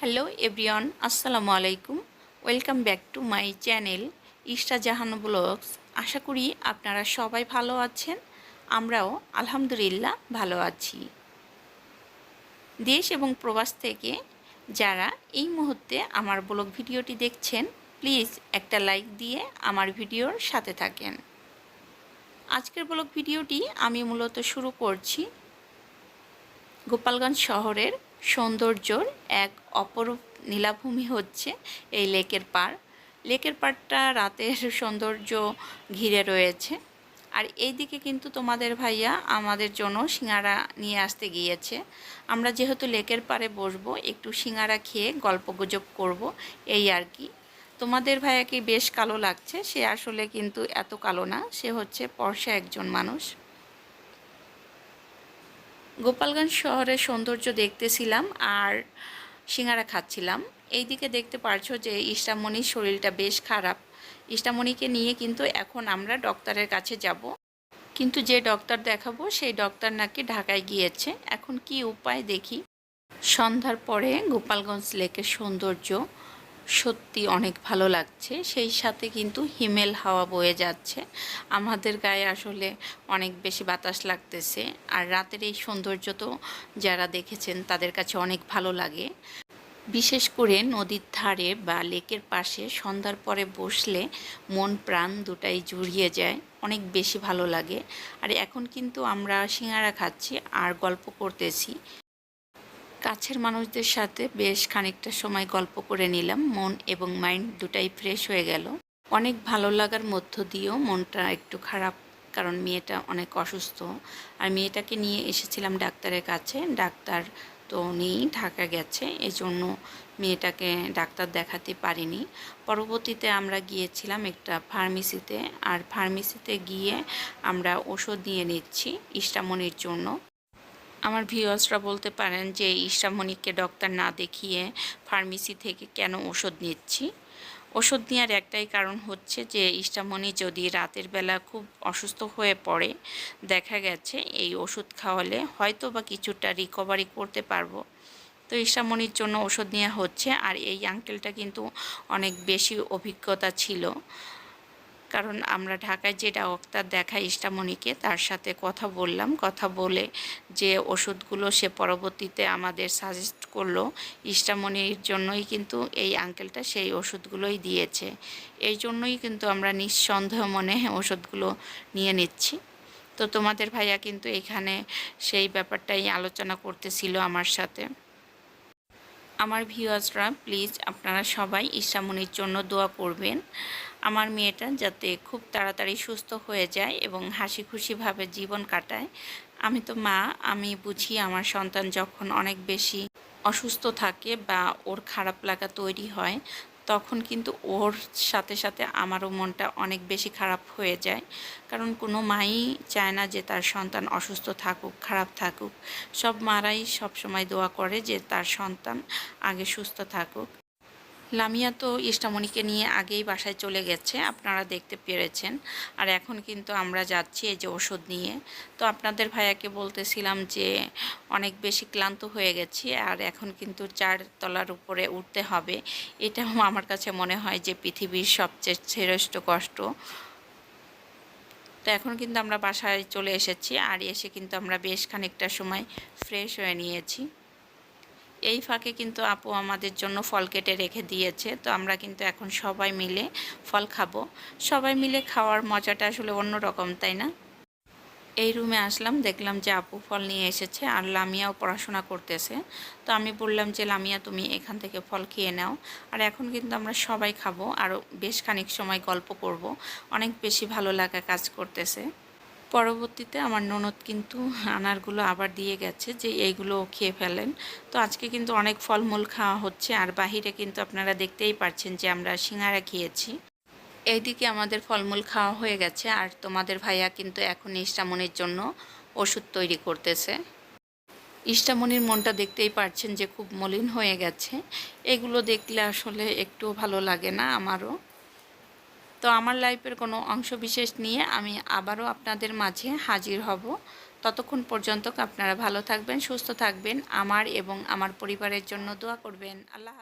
Hello everyone আসসালামু আলাইকুম welcome back to my channel Ishra Jahan vlogs আশা করি আপনারা সবাই ভালো আছেন। আমরাও আলহামদুলিল্লাহ ভালো আছি। দেশ এবং প্রবাস থেকে যারা এই মুহূর্তে আমার ব্লগ ভিডিওটি দেখছেন, প্লিজ একটা লাইক দিয়ে আমার ভিডিওর সাথে থাকেন। আজকের ব্লগ ভিডিওটি আমি মূলত শুরু করছি গোপালগঞ্জ শহরের সৌন্দর্যর এক অপরূপ নীলাভূমি হচ্ছে এই লেকের পাড়। লেকের পাড়টা রাতের সৌন্দর্য ঘিরে রয়েছে। আর এই দিকে কিন্তু তোমাদের ভাইয়া আমাদের জন্য সিঙ্গারা নিয়ে আসতে গিয়েছে। আমরা যেহেতু লেকের পাড়ে বসবো, একটু সিঙ্গারা খেয়ে গল্প গুজব করব, এই আর কি। তোমাদের ভাইয়াকে বেশ কালো লাগছে, সে আসলে কিন্তু এত কালো না, সে হচ্ছে পর্ষা একজন মানুষ। গোপালগঞ্জ শহরের সৌন্দর্য দেখতেছিলাম আর সিঙ্গারা খাচ্ছিলাম। এইদিকে দেখতে পারছ যে ইষ্টামণির শরীরটা বেশ খারাপ। ইষ্টামণিকে নিয়ে কিন্তু এখন আমরা ডক্টরের কাছে যাব। কিন্তু যে ডক্টর দেখাবো, সেই ডক্টর নাকি ঢাকায় গিয়েছে। এখন কি উপায় দেখি। সন্ধ্যার পরে গোপালগঞ্জ লেকের সৌন্দর্য সত্যি অনেক ভালো লাগছে। সেই সাথে কিন্তু হিমেল হাওয়া বয়ে যাচ্ছে। আমাদের গায়ে আসলে অনেক বেশি বাতাস লাগতেছে। আর রাতের এই সৌন্দর্য তো যারা দেখেছেন, তাদের কাছে অনেক ভালো লাগে। বিশেষ করে নদীর ধারে বা লেকের পাশে সন্ধ্যার পরে বসলে মন প্রাণ দুটাই জুড়িয়ে যায়। অনেক বেশি ভালো লাগে। আর এখন কিন্তু আমরা সিঙ্গারা খাচ্ছি আর গল্প করতেছি। কাছের মানুষদের সাথে বেশ খানিকটা সময় গল্প করে নিলাম। মন এবং মাইন্ড দুটাই ফ্রেশ হয়ে গেল। অনেক ভালো লাগার মধ্য দিয়েও মনটা একটু খারাপ, কারণ মেয়েটা অনেক অসুস্থ। আর মেয়েটাকে নিয়ে এসেছিলাম ডাক্তারের কাছে। ডাক্তার তো নেই, ঢাকা গেছে। এজন্য মেয়েটাকে ডাক্তার দেখাতে পারিনি। পরবর্তীতে আমরা গিয়েছিলাম একটা ফার্মেসিতে। আর ফার্মেসিতে গিয়ে আমরা ওষুধ নিয়ে নিচ্ছি ইষ্টামনির জন্য। আমার ভিউয়ার্সরা বলতে পারেন যে ইশামণিকে ডক্টর না দেখিয়ে ফার্মেসি থেকে কেন ওষুধ নিচ্ছি? ওষুধ নেওয়ার একটাই কারণ হচ্ছে যে ইষ্টামণি যদি রাতের বেলা খুব অসুস্থ হয়ে পড়ে, দেখা গেছে এই ওষুধ খাওয়ালে হয়তো বা কিছুটা রিকভারি করতে পারব। তো ইষ্টামণির জন্য ওষুধ নেওয়া হচ্ছে, আর এই আঙ্কেলটা কিন্তু অনেক বেশি অভিজ্ঞতা ছিল। কারণ আমরা ঢাকায় যে ডাক্তার দেখাই ইষ্টামণিকে, তার সাথে কথা বললাম। কথা বলে যে ওষুধগুলো সে পরবর্তীতে আমাদের সাজেস্ট করল, ইষ্টামণির জন্যই কিন্তু এই আঙ্কেলটা সেই ওষুধগুলোই দিয়েছে। এই জন্যই কিন্তু আমরা নিঃসন্দেহ মনে ওষুধগুলো নিয়ে নিচ্ছি। তো তোমাদের ভাইয়া কিন্তু এখানে সেই ব্যাপারটাই আলোচনা করতেছিল আমার সাথে। আমার ভিউয়ার্সরা প্লিজ আপনারা সবাই ইসামনির জন্য দোয়া করবেন। আমার মেয়েটা যাতে খুব তাড়াতাড়ি সুস্থ হয়ে যায় এবং হাসি খুশিভাবে জীবন কাটায়। আমি তো মা, আমি বুঝি আমার সন্তান যখন অনেক বেশি অসুস্থ থাকে বা ওর খারাপ লাগা তৈরি হয়, তখন কিন্তু ওর সাথে সাথে আমারও মনটা অনেক বেশি খারাপ হয়ে যায়। কারণ কোনো মাই চায় না যে তার সন্তান অসুস্থ থাকুক, খারাপ থাকুক। সব মারাই সব সময় দোয়া করে যে তার সন্তান আগে সুস্থ থাকুক। লামিয়া তো ইষ্টামণিকে নিয়ে আগেই বাসায় চলে গেছে, আপনারা দেখতে পেরেছেন। আর এখন কিন্তু আমরা যাচ্ছি এই যে ওষুধ নিয়ে। তো আপনাদের ভাইয়াকে বলতেছিলাম যে, অনেক বেশি ক্লান্ত হয়ে গেছি, আর এখন কিন্তু চার তলার উপরে উঠতে হবে। এটাও আমার কাছে মনে হয় যে পৃথিবীর সবচেয়ে শ্রেষ্ঠ কষ্ট। তো এখন কিন্তু আমরা বাসায় চলে এসেছি, আর এসে কিন্তু আমরা বেশ খানিকটা সময় ফ্রেশ হয়ে নিয়েছি। এই ফাঁকে কিন্তু আপু আমাদের জন্য ফল কেটে রেখে দিয়েছে। তো আমরা কিন্তু এখন সবাই মিলে ফল খাব। সবাই মিলে খাওয়ার মজাটা আসলে অন্যরকম, তাই না? এই রুমে আসলাম, দেখলাম যে আপু ফল নিয়ে এসেছে আর লামিয়াও পড়াশোনা করতেছে। তো আমি বললাম যে, লামিয়া, তুমি এখান থেকে ফল খেয়ে নাও। আর এখন কিন্তু আমরা সবাই খাব আর বেশ খানিক সময় গল্প করব। অনেক বেশি ভালো লাগা কাজ করতেছে। পরবর্তীতে আমার ননদ কিন্তু আনারগুলো আবার দিয়ে গেছে যে এইগুলো খেয়ে ফেলেন। তো আজকে কিন্তু অনেক ফলমূল খাওয়া হচ্ছে আর বাহিরে কিন্তু আপনারা দেখতেই পাচ্ছেন যে আমরা সিঙ্গারা খেয়েছি। এইদিকে আমাদের ফলমূল খাওয়া হয়ে গেছে আর তোমাদের ভাইয়া কিন্তু এখন ইষ্টামনির জন্য ওষুধ তৈরি করতেছে। ইষ্টামনির মনটা দেখতেই পারছেন যে খুব মলিন হয়ে গেছে। এগুলো দেখলে আসলে একটু ভালো লাগে না আমারও। তো আমার লাইফের কোনো অংশ বিশেষ নিয়ে আমি আবারও আপনাদের মাঝে হাজির হব। ততক্ষণ পর্যন্ত আপনারা ভালো থাকবেন, সুস্থ থাকবেন, আমার এবং আমার পরিবারের জন্য দোয়া করবেন। আল্লাহ